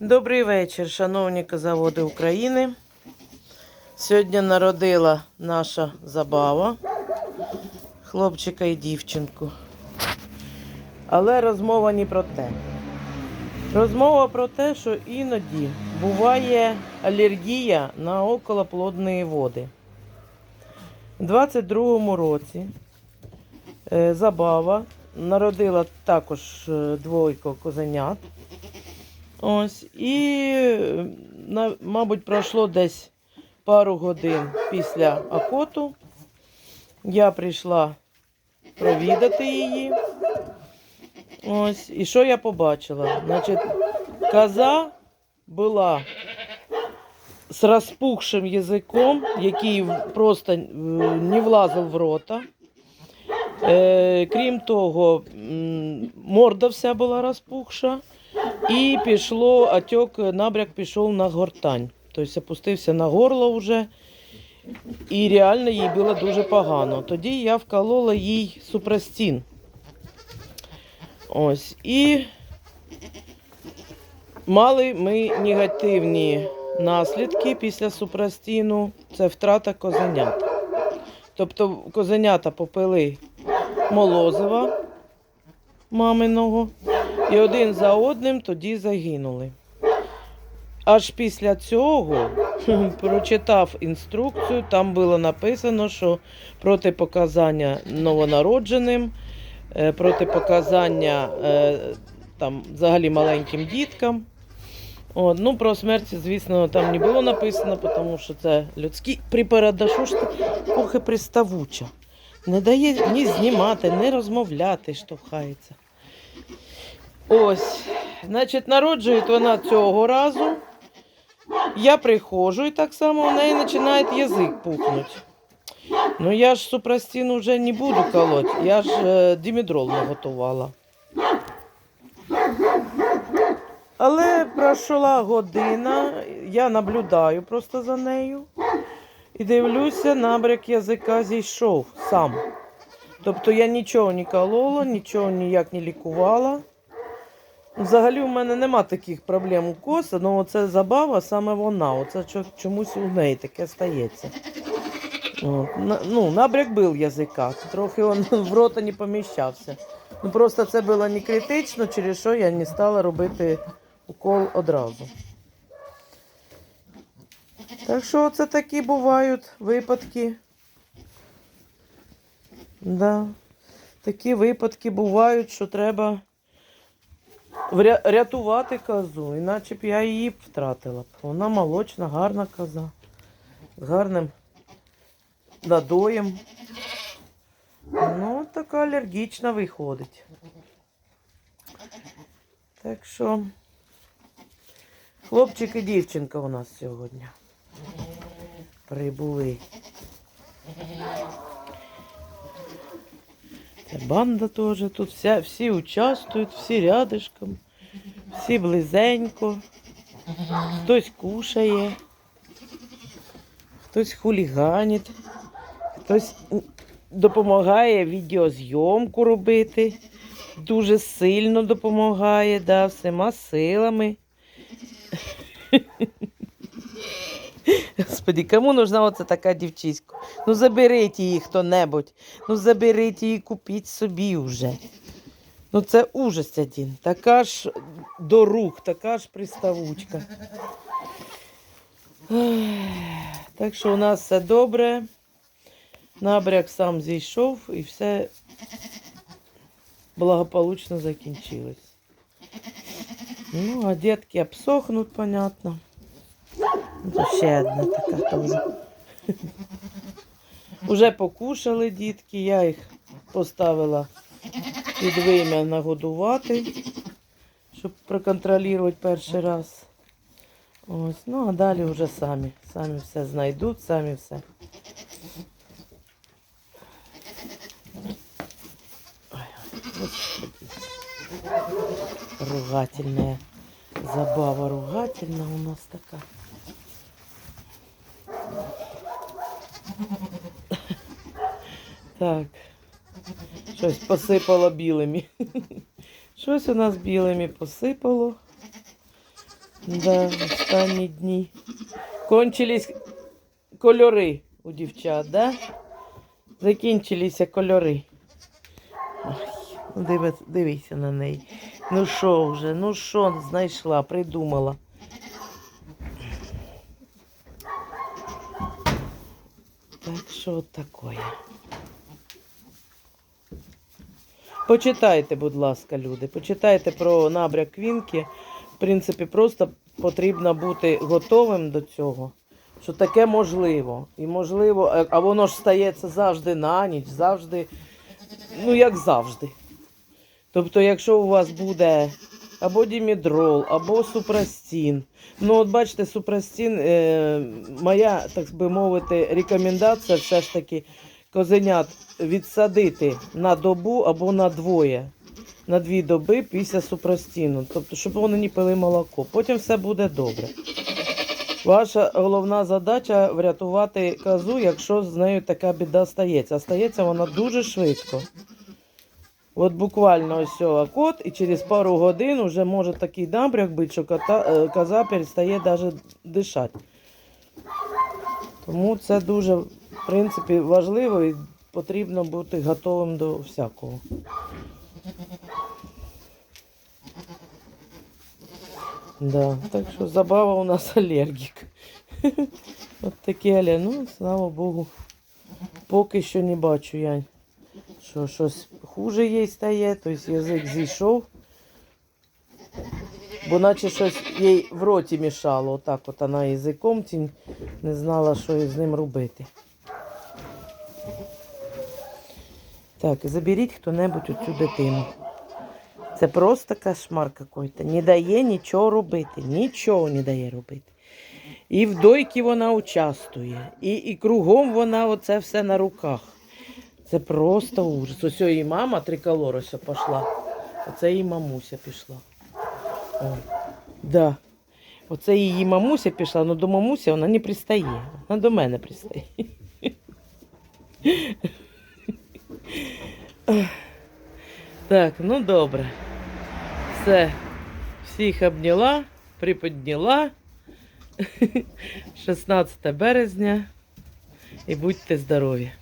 Добрий вечір, шановні козаводи України. Сьогодні народила наша забава, хлопчика і дівчинку. Але розмова не про те. Розмова про те, що іноді буває алергія на околоплодні води. У 22-му році е, забава народила також е, двойко козенят. Ось, і, мабуть, пройшло десь пару годин після акоту. Я прийшла провідати її. Ось, і що я побачила? Значить, коза була з розпухшим язиком, який просто е, не влазив в рота. Е, крім того, морда вся була розпухша. І пішло, отек, набряк пішов на гортань. Тобто опустився на горло вже. І реально їй було дуже погано. Тоді я вколола їй супрастін. Ось. І мали ми негативні наслідки після супрастіну. Це втрата козенят. Тобто козенята попили молозива маминого. І один за одним тоді загинули. Аж після цього, прочитав інструкцію, там було написано, що протипоказання новонародженим, е, протипоказання е, там, взагалі маленьким діткам. От, ну, про смерть, звісно, там не було написано, тому що це людський препарат. Да ж ти ох приставуча. Не дає ні знімати, ні розмовляти, штовхається. Ось, значить, народжує вона цього разу. Я приходжу і так само у неї починає язик пухнути. Ну я ж супрастін вже не буду колоть, я ж е, димедрол наготувала. Але пройшла година, я наблюдаю просто за нею і дивлюся, набряк язика зійшов сам. Тобто я нічого не колола, нічого ніяк не лікувала. Взагалі у мене нема таких проблем у коса, але це забава саме вона. Оце чомусь у неї таке стається. От. Ну, набряк був язика, трохи він в рота не поміщався. Ну просто це було не критично, через що я не стала робити укол одразу. Так що це такі бувають випадки. Да. Такі випадки бувають, що треба рятувати козу, іначе б я її втратила б. Вона молочна, гарна коза. З гарним надоєм. Ну, така алергічна виходить. Так що хлопчик і дівчинка у нас сьогодні прибули. Банда теж тут вся, всі участвують, всі рядышком, всі близенько. Хтось кушає, хтось хуліганить, хтось допомагає відеозйомку робити. Дуже сильно допомагає, да, всіма силами. Господи, кому нужна оце така дівчиська? Ну заберіть її хто-небудь. Ну заберіть її, купіть собі вже. Ну це ужас один. Така ж до рук, така ж приставучка. Так що у нас все добре. Набряк сам зійшов і все благополучно закінчилось. Ну, а дітки обсохнуть, понятно. Ще одна така теж. Уже покушали дітки, я їх поставила під вим'я нагодувати, щоб проконтролювати перший раз. Ось, ну а далі вже самі. Самі все знайдуть, самі все. Ругательная забава ругательна у нас така. Так. Щось посипало білими. Щось у нас білими посипало. Да, останні дні. Кончились кольори у дівчат, да? Закінчилися кольори. Ой, ну диви, дивися на неї. Ну що вже, ну що знайшла, придумала. Так що от таке. Почитайте, будь ласка, люди. Почитайте про набряк квінки. В принципі, просто потрібно бути готовим до цього, що таке можливо. І можливо, а- а воно ж стається завжди на ніч, завжди, ну як завжди. Тобто, якщо у вас буде або дімідрол, або супрастін. Ну, от бачите, супрастін, е, моя, так би мовити, рекомендація все ж таки козенят відсадити на добу або на двоє, на дві доби після супрастіну. Тобто, щоб вони не пили молоко. Потім все буде добре. Ваша головна задача врятувати козу, якщо з нею така біда стається. А стається вона дуже швидко. От буквально ось цього кот, і через пару годин вже може такий набряк бути, що кота, е, коза перестає навіть дишати. Тому це дуже, в принципі, важливо і потрібно бути готовим до всякого. Да, так що забава у нас алергік. От такі аля, ну, слава Богу. Поки що не бачу я, що щось хуже їй стає, тобто язик зійшов. Бо наче щось їй в роті мішало. Отак от вона язиком тінь не знала, що з ним робити. Так, заберіть хто-небудь оцю дитину. Це просто кошмар какой-то. Не дає нічого робити. Нічого не дає робити. І в дойці вона участвує, і, і кругом вона оце все на руках. Це просто ужас. Ось її мама триколор пішла. Оце її мамуся пішла. О, да. Оце її мамуся пішла, але до мамуся вона не пристає. Вона до мене пристає. Так, ну добре. Все. Всіх обняла, приподняла. 16 березня. І будьте здорові!